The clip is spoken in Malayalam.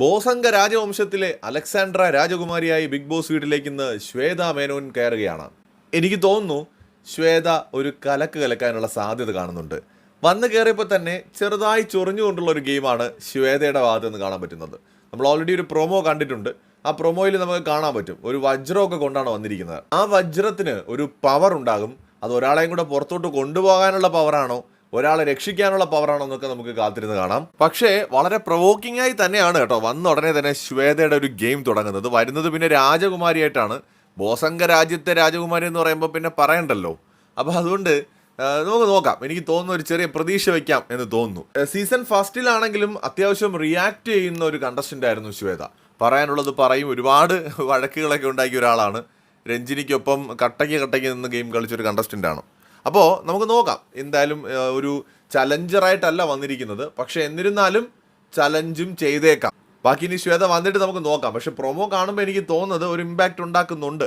ബോസംഗ രാജവംശത്തിലെ അലക്സാണ്ട്ര രാജകുമാരിയായി ബിഗ് ബോസ് വീട്ടിലേക്ക് ഇന്ന് ശ്വേത മേനോൻ കയറുകയാണ്. എനിക്ക് തോന്നുന്നു ശ്വേത ഒരു കലക്ക് കലക്കാനുള്ള സാധ്യത കാണുന്നുണ്ട്. വന്ന് കയറിയപ്പോൾ തന്നെ ചെറുതായി ചൊറിഞ്ഞുകൊണ്ടുള്ള ഒരു ഗെയിമാണ് ശ്വേതയുടെ ഭാഗത്ത് നിന്ന് കാണാൻ പറ്റുന്നത്. നമ്മൾ ഓൾറെഡി ഒരു പ്രൊമോ കണ്ടിട്ടുണ്ട്. ആ പ്രൊമോയിൽ നമുക്ക് കാണാൻ പറ്റും. ഒരു വജ്രമൊക്കെ കൊണ്ടാണ് വന്നിരിക്കുന്നത്. ആ വജ്രത്തിന് ഒരു പവർ ഉണ്ടാകും. അത് ഒരാളെയും കൂടെ പുറത്തോട്ട് കൊണ്ടുപോകാനുള്ള പവറാണോ ഒരാളെ രക്ഷിക്കാനുള്ള പവറാണോ എന്നൊക്കെ നമുക്ക് കാത്തിരുന്ന് കാണാം. പക്ഷേ വളരെ പ്രൊവോക്കിംഗ് ആയി തന്നെയാണ് കേട്ടോ. വന്ന ഉടനെ തന്നെ ശ്വേതയുടെ ഒരു ഗെയിം തുടങ്ങുന്നത്. വരുന്നത് പിന്നെ രാജകുമാരിയായിട്ടാണ്. ബോസംഗ രാജ്യത്തെ രാജകുമാരി എന്ന് പറയുമ്പോൾ പിന്നെ പറയണ്ടല്ലോ. അപ്പോൾ അതുകൊണ്ട് നമുക്ക് നോക്കാം. എനിക്ക് തോന്നുന്നു ഒരു ചെറിയ പ്രതീക്ഷ വയ്ക്കാം എന്ന് തോന്നുന്നു. സീസൺ ഫസ്റ്റിലാണെങ്കിലും അത്യാവശ്യം റിയാക്ട് ചെയ്യുന്ന ഒരു കണ്ടസ്റ്റന്റ് ആയിരുന്നു ശ്വേത. പറയാനുള്ളത് പറയും. ഒരുപാട് വഴക്കുകളൊക്കെ ഉണ്ടാക്കിയ ഒരാളാണ്. രഞ്ജിനിക്കൊപ്പം കട്ടയ്ക്ക് കട്ടയ്ക്ക് നിന്ന് ഗെയിം കളിച്ചൊരു കണ്ടസ്റ്റന്റാണ് അപ്പോൾ നമുക്ക് നോക്കാം. എന്തായാലും ഒരു ചലഞ്ചറായിട്ടല്ല വന്നിരിക്കുന്നത്. പക്ഷേ എന്നിരുന്നാലും ചലഞ്ചും ചെയ്തേക്കാം. ബാക്കി ഇനി ശ്വേത വന്നിട്ട് നമുക്ക് നോക്കാം. പക്ഷെ പ്രൊമോ കാണുമ്പോൾ എനിക്ക് തോന്നുന്നത് ഒരു ഇമ്പാക്റ്റ് ഉണ്ടാക്കുന്നുണ്ട്.